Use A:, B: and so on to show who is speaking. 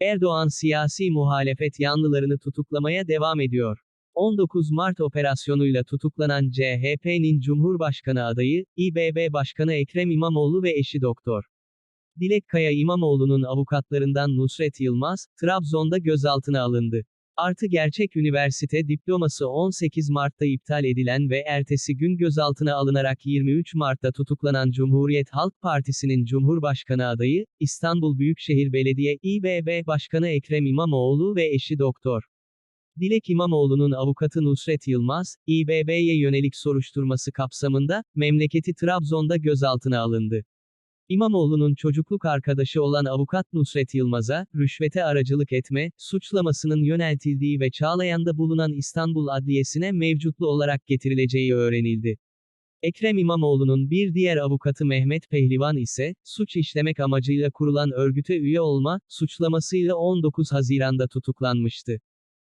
A: Erdoğan siyasi muhalefet yanlılarını tutuklamaya devam ediyor. 19 Mart operasyonuyla tutuklanan CHP'nin Cumhurbaşkanı adayı, İBB Başkanı Ekrem İmamoğlu ve eşi Doktor. Dilek Kaya İmamoğlu'nun avukatlarından Nusret Yılmaz, Trabzon'da gözaltına alındı. Artı gerçek üniversite diploması 18 Mart'ta iptal edilen ve ertesi gün gözaltına alınarak 23 Mart'ta tutuklanan Cumhuriyet Halk Partisi'nin Cumhurbaşkanı adayı, İstanbul Büyükşehir Belediye İBB Başkanı Ekrem İmamoğlu ve eşi Doktor. Dilek İmamoğlu'nun avukatı Nusret Yılmaz, İBB'ye yönelik soruşturması kapsamında, memleketi Trabzon'da gözaltına alındı. İmamoğlu'nun çocukluk arkadaşı olan avukat Nusret Yılmaz'a, rüşvete aracılık etme, suçlamasının yöneltildiği ve Çağlayan'da bulunan İstanbul Adliyesi'ne mevcutlu olarak getirileceği öğrenildi. Ekrem İmamoğlu'nun bir diğer avukatı Mehmet Pehlivan ise, suç işlemek amacıyla kurulan örgüte üye olma, suçlamasıyla 19 Haziran'da tutuklanmıştı.